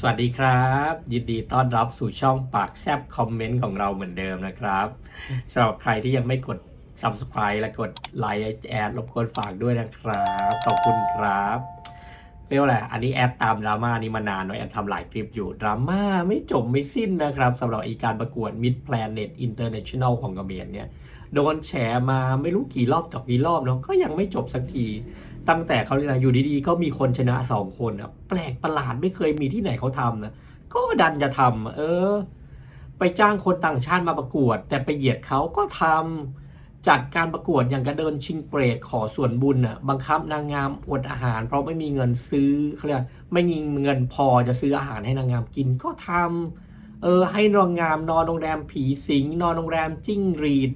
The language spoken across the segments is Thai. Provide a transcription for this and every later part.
สวัสดีครับ ยินดีต้อนรับสู่ช่องปากแซบคอมเมนต์ของเราเหมือนเดิมนะครับสำหรับใครที่ยังไม่กด Subscribe และกดไลค์แอดรบกวนฝากด้วยนะครับ ขอบคุณครับเรียกว่าอะไรอันนี้แอดตามดราม่านี้มานานเนอะแอดทำหลายคลิปอยู่ดราม่าไม่จบไม่สิ้นนะครับสำหรับอีการประกวด Mid Planet International ของกระเมียนเนี่ย โดนแฉมาไม่รู้กี่รอบต่อกี่รอบเนาะก็ยังไม่จบสักที ตั้งแต่เขาเรียกอะไรอยู่ดีๆ ก็มีคนชนะสองคนอะแปลกประหลาดไม่เคยมีที่ไหนเขาทำนะก็ดันจะทำเออ ไปจ้างคนต่างชาติมาประกวด แต่ไปเหยียดเขาก็ทำจัดการประกวดอย่างกระเดินชิงเปรตขอส่วนบุญอะบังคับนางงามอดอาหาร เพราะไม่มีเงินซื้อเขาเรียกไม่มีเงินพอจะซื้ออาหารให้นางงามกินก็ทำเออให้นางงามนอนโรงแรมผีสิง นอนโรงแรมจิ้งรีด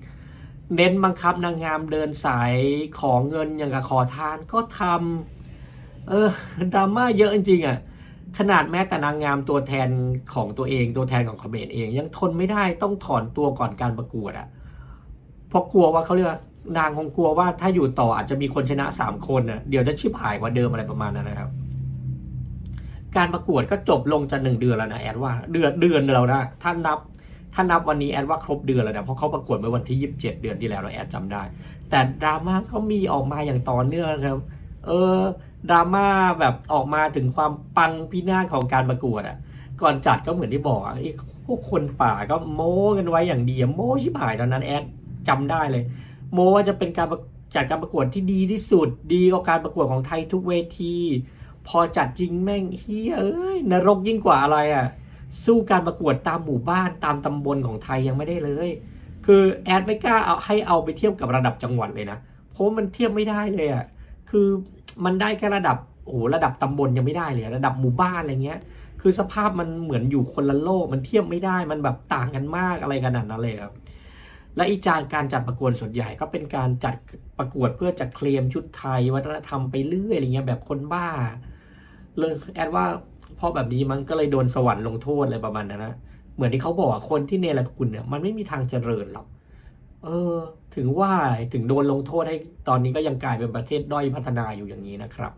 เน้นบังคับนางงามเดินสายขอเงินอย่างกับขอทานก็ทำเออดราม่าเยอะจริงๆอะขนาดแม้แต่นางงามตัวแทนของตัวเองตัวแทนของเขมรเอง ยังทนไม่ได้ต้องถอนตัวก่อนการประกวดอะเพราะกลัวว่าเขาเรียกว่านางคงกลัวว่าถ้าอยู่ต่ออาจจะมีคนชนะสามคนน่ะเดี๋ยวจะชิบหายกว่าเดิมอะไรประมาณนั้นนะครับ การประกวดก็จบลงจะหนึ่งเดือนแล้วนะแอดว่า เดือนเดือนแล้วนะถ้านับ ถ้านับวันนี้แอดว่าครบเดือนแล้วนะเพราะเขาประกวดเมื่อวันที่ 27 เดือนที่แล้วเราแอดจำได้ แต่ดราม่าก็มีออกมาอย่างต่อเนื่องครับ เออดราม่าแบบออกมาถึงความปังพินาศของการประกวดอะ ก่อนจัดก็เหมือนที่บอกอะไอ้พวกคนป่าก็โม้กันไว้อย่างดีโม้ชิบหายตอนนั้นแอดจำได้เลย โม้ว่าจะเป็นการจัดการประกวดที่ดีที่สุด ดีกว่าการประกวดของไทยทุกเวที พอจัดจริงแม่งเฮียเอ้ยนรกยิ่งกว่าอะไรอะ สู้การประกวดตามหมู่บ้านตามตำบลของไทยยังไม่ได้เลย คือแอดไม่กล้าเอาให้เอาไปเทียบกับระดับจังหวัดเลยนะ เพราะมันเทียบไม่ได้เลยอะ คือมันได้แค่ระดับโอ้โหระดับตำบลยังไม่ได้เลย ระดับหมู่บ้านอะไรเงี้ย คือสภาพมันเหมือนอยู่คนละโลก มันเทียบไม่ได้ มันแบบต่างกันมากอะไรขนาดนั้นเลยครับ และอีจานการจัดประกวดส่วนใหญ่ก็เป็นการจัดประกวดเพื่อจะเคลมชุดไทย วัฒนธรรมไปเรื่อยอะไรเงี้ยแบบคนบ้าเลยแอดว่า เพราะแบบนี้มันก็เลยโดนสวรรค์ลงโทษอะไรประมาณนั้นนะเหมือนที่เขาบอกว่าคนที่เนรคุณเนี่ยมันไม่มีทางเจริญหรอกเออ ถึงว่าถึงโดนลงโทษให้ตอนนี้ก็ยังกลายเป็นประเทศด้อยพัฒนาอยู่อย่างนี้นะครับ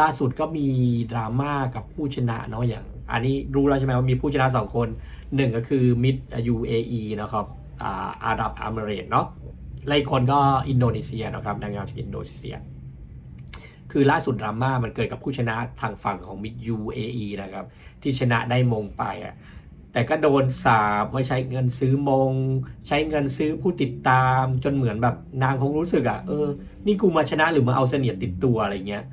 ล่าสุดก็มีดราม่ากับผู้ชนะเนาะอย่าง อันนี้รู้แล้วใช่ไหมว่ามีผู้ชนะสองคนหนึ่งก็คือมิด UAE นะครับอ่าอาหรับอามาเรตเนาะและอีกคนก็อินโดนีเซียนะครับนางงามจากอินโดนีเซีย คือล่าสุดดราม่ามันเกิดกับผู้ชนะทางฝั่งของมิด UAE นะครับ ที่ชนะได้มงไปอะแต่ก็โดนสาบว่าใช้เงินซื้อมง ใช้เงินซื้อผู้ติดตามจนเหมือนแบบนางคงรู้สึกอะเออ นี่กูมาชนะหรือมาเอาเสนียดติดตัวอะไรเงี้ย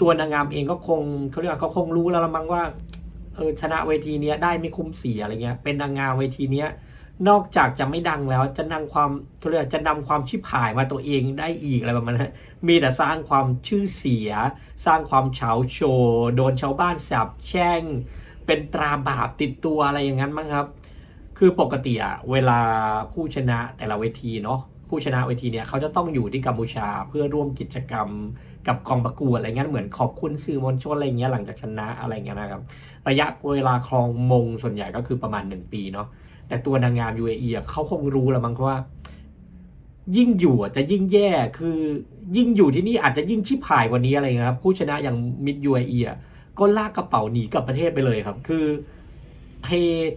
ตัวนางงามเองก็คงเขาเรียกว่าเขาคงรู้แล้วละมั้งว่าเออชนะเวทีเนี้ยได้ไม่คุ้มเสียอะไรเงี้ย เป็นนางงามเวทีเนี้ย นอกจากจะไม่ดังแล้วจะนำความเขาเรียกจะนำความชิบหายมาตัวเองได้อีกอะไรประมาณนั้นมีแต่สร้างความชื่อเสีย สร้างความเฉาโชว์โดนชาวบ้านสาบแช่ง เป็นตราบาปติดตัวอะไรอย่างนั้นมั้งครับ คือปกติอะเวลาผู้ชนะแต่ละเวทีเนาะผู้ชนะเวทีเนี่ยเขาจะต้องอยู่ที่กัมพูชาเพื่อร่วมกิจกรรมกับกองประกวดอะไรเงี้ยเหมือนขอบคุณสื่อมวลชนอะไรเงี้ยหลังจากชนะอะไรเงี้ยนะครับ ระยะเวลาครองมงส่วนใหญ่ก็คือประมาณ 1 ปีเนาะ แต่ตัวนางงาม UAE อะเขาคงรู้แล้วมั้งว่า ยิ่งอยู่อะจะยิ่งแย่คือยิ่งอยู่ที่นี่อาจจะยิ่งชิบหายกว่านี้อะไรเงี้ยครับ ผู้ชนะอย่างมิด UAE อะก็ลากกระเป๋าหนีกลับประเทศไปเลยครับ คือ เท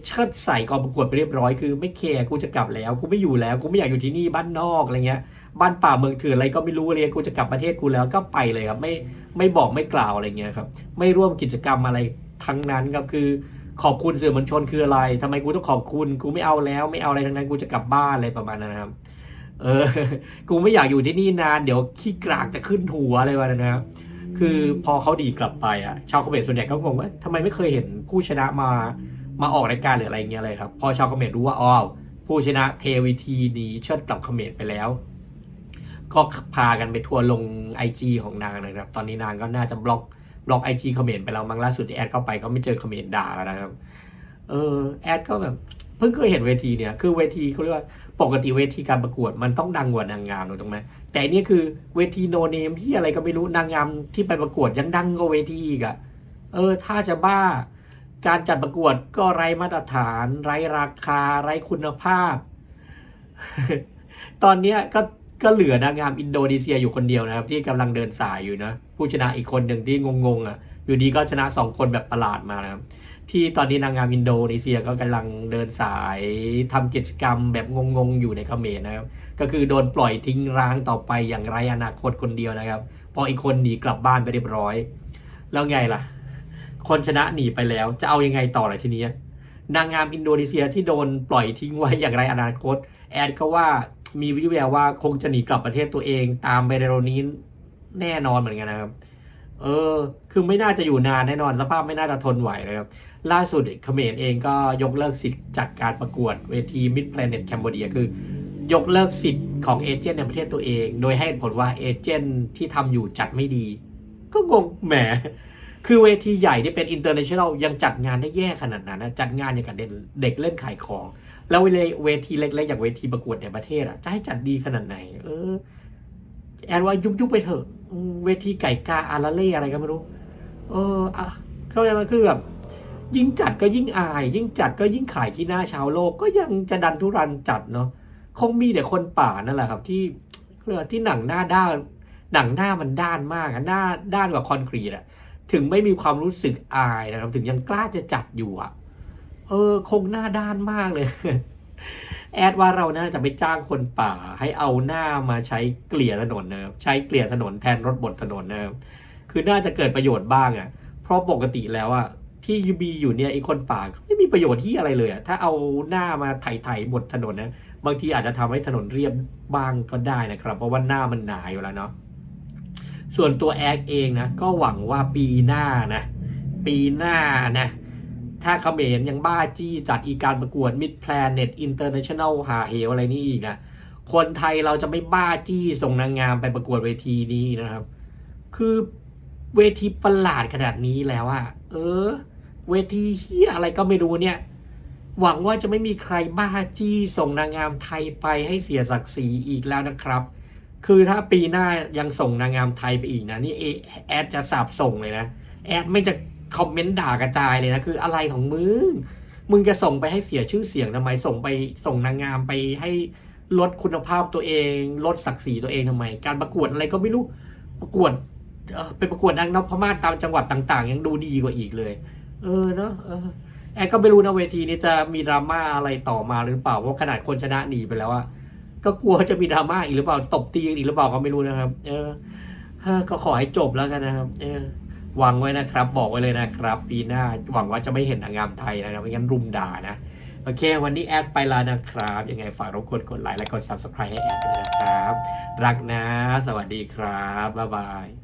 เชิดใส่กองประกวดไปเรียบร้อยคือไม่แคร์กูจะกลับแล้วกูไม่อยู่แล้วกูไม่อยากอยู่ที่นี่บ้านนอกอะไรเงี้ยบ้านป่าเมืองเถื่อนอะไรก็ไม่รู้เลยกูจะกลับประเทศกูแล้วก็ไปเลยครับ ไม่ไม่บอกไม่กล่าวอะไรเงี้ยครับ ไม่ร่วมกิจกรรมอะไรทั้งนั้นครับคือ ขอบคุณสื่อมวลชนคืออะไรทำไมกูต้องขอบคุณ กูไม่เอาแล้ว ไม่เอาอะไรทั้งนั้นกูจะกลับบ้านอะไรประมาณนั้นนะครับ เออ กูไม่อยากอยู่ที่นี่นาน เดี๋ยวขี้กรากจะขึ้นหัวอะไรประมาณนั้นนะครับคือพอเขาดีกลับไปอะ ชาวเขมรส่วนใหญ่ก็งงว่าทำไมไม่เคยเห็นผู้ชนะมามาออกรายการหรืออะไรเงี้ยเลยครับ พอชาวเขมรรู้ว่าอ๋อผู้ชนะเทวีทีนี้เชิดกลับเขมรไปแล้ว ก็พากันไปทัวร์ลงไอจของนางนะครับ ตอนนี้นางก็น่าจะบล็อก บล็อกไอจีคอมเขมรไปแล้วมั้งล่าสุดที่แอดเข้าไปก็ไม่เจอคอมเขมรด่าแล้วนะครับ เออแอดก็แบบเพิ่งเคยเห็นเวทีเนี่ยคือเวทีเขาเรียกว่าปกติเวทีการประกวดมันต้องดังกว่านางงามถูกไหมแต่อันนี่คือเวทีโนเนมที่อะไรก็ไม่รู้นางงามที่ไปประกวดยังดังกว่าเวทีอีกอะเออ ถ้าจะบ้าการจัดประกวดก็ไร้มาตรฐาน ไร้ราคา ไร้คุณภาพ ตอนนี้ก็ ก็เหลือนางงามอินโดนีเซียอยู่คนเดียวนะครับ ที่กำลังเดินสายอยู่นะผู้ชนะอีกคนหนึ่งที่งงๆอะอยู่ดีก็ชนะสองคนแบบประหลาดมานะครับ ที่ตอนนี้นางงามอินโดนีเซียก็กำลังเดินสายทำกิจกรรมแบบงงๆอยู่ในเขมรนะครับ ก็คือโดนปล่อยทิ้งร้างต่อไปอย่างไรอนาคตคนเดียวนะครับ พออีกคนหนีกลับบ้านไปเรียบร้อย แล้วไงล่ะ คนชนะหนีไปแล้วจะเอายังไงต่อล่ะทีนี้นางงามอินโดนีเซียที่โดนปล่อยทิ้งไว้อย่างไรอนาคต แอดก็ว่า มีวิแววว่าคงจะหนีกลับประเทศตัวเอง ตามไปเร็วนี้แน่นอนเหมือนกันนะครับ เออ คือไม่น่าจะอยู่นานแน่นอนสภาพไม่น่าจะทนไหวนะครับ ล่าสุดเขมรเองก็ยกเลิกสิทธิ์จากการประกวดเวที Mid Planet Cambodia คือยกเลิกสิทธิ์ของเอเจนต์ในประเทศตัวเอง โดยให้เหตุผลว่าเอเจนต์ที่ทำอยู่จัดไม่ดี ก็งงแหม คือเวทีใหญ่ที่เป็น international ยังจัดงานได้แย่ขนาดนั้นนะจัดงานอย่างกับเด็กเล่นขายของ แล้วเวทีเล็กๆอย่างเวทีประกวดในประเทศอะจะให้จัดดีขนาดไหน เออแอนว่ายุบยุบๆไปเถอะเวทีไก่กาอาราเล่อะไรก็ไม่รู้ เอออะเข้าใจไหมคือแบบยิ่งจัดก็ยิ่งอาย ยิ่งจัดก็ยิ่งขายที่หน้าชาวโลกก็ยังจะดันทุรันจัดเนาะคงมีแต่คนป่านั่นแหละครับ ที่เรียกว่าที่หนังหน้าด้านหนังหน้ามันด้านมากอะหน้าด้านกว่าคอนกรีตอะ ถึงไม่มีความรู้สึกอายนะครับ ถึงยังกล้าจะจัดอยู่อะเออ คงหน้าด้านมากเลย แอดว่าเราน่าจะไปจ้างคนป่า ให้เอาหน้ามาใช้เกลี่ยถนนนะครับ ใช้เกลี่ยถนนแทนรถบดถนนนะครับ คือน่าจะเกิดประโยชน์บ้างอะเพราะปกติแล้วอะที่ยูบีอยู่เนี่ยไอ้คนป่าไม่มีประโยชน์ที่อะไรเลยอะถ้าเอาหน้ามาไถๆบดถนนนะบางทีอาจจะทำให้ถนนเรียบบ้างก็ได้นะครับ เพราะว่าหน้ามันหนาอยู่แล้วเนาะ ส่วนตัวแอคเองนะก็หวังว่าปีหน้านะปีหน้านะถ้าเขมรยังบ้าจี้จัดอีการประกวด Mid Planet International หาเหวอะไรนี่อีกนะคนไทยเราจะไม่บ้าจี้ส่งนางงามไปประกวดเวทีนี้นะครับ คือเวทีประหลาดขนาดนี้แล้วอะเออ เวทีเฮียอะไรก็ไม่รู้เนี่ย หวังว่าจะไม่มีใครบ้าจี้ส่งนางงามไทยไปให้เสียศักดิ์ศรีอีกแล้วนะครับ คือถ้าปีหน้ายังส่งนางงามไทยไปอีกนะนี่แอดจะสาบส่งเลยนะ แอดไม่จะคอมเมนต์ด่ากระจายเลยนะ คืออะไรของมึง มึงจะส่งไปให้เสียชื่อเสียงทำไมส่งไปส่งนางงามไปให้ลดคุณภาพตัวเอง ลดศักดิ์ศรีตัวเองทำไม การประกวดอะไรก็ไม่รู้ประกวดเออไปประกวดนางนพมาศตามจังหวัดต่าง ๆ ยังดูดีกว่าอีกเลย เออเนาะเออแอนก็ไม่รู้นะเวทีนี้จะมีดราม่าอะไรต่อมาหรือเปล่าเพราะขนาดคนชนะหนีไปแล้วอะ ก็กลัวจะมีดราม่าอีกหรือเปล่าตบตีอีกหรือเปล่าก็ไม่รู้นะครับ เออก็ขอให้จบแล้วกันนะครับ เออหวังไว้นะครับ บอกไว้เลยนะครับ ปีหน้าหวังว่าจะไม่เห็นนางงามไทยนะครับไม่งั้นรุมด่านะโอเค วันนี้แอดไปแล้วนะครับ ยังไงฝากรบกวนกดไลค์และกด subscribe ให้แอดด้วยนะครับ รักนะ สวัสดีครับ บ๊ายบาย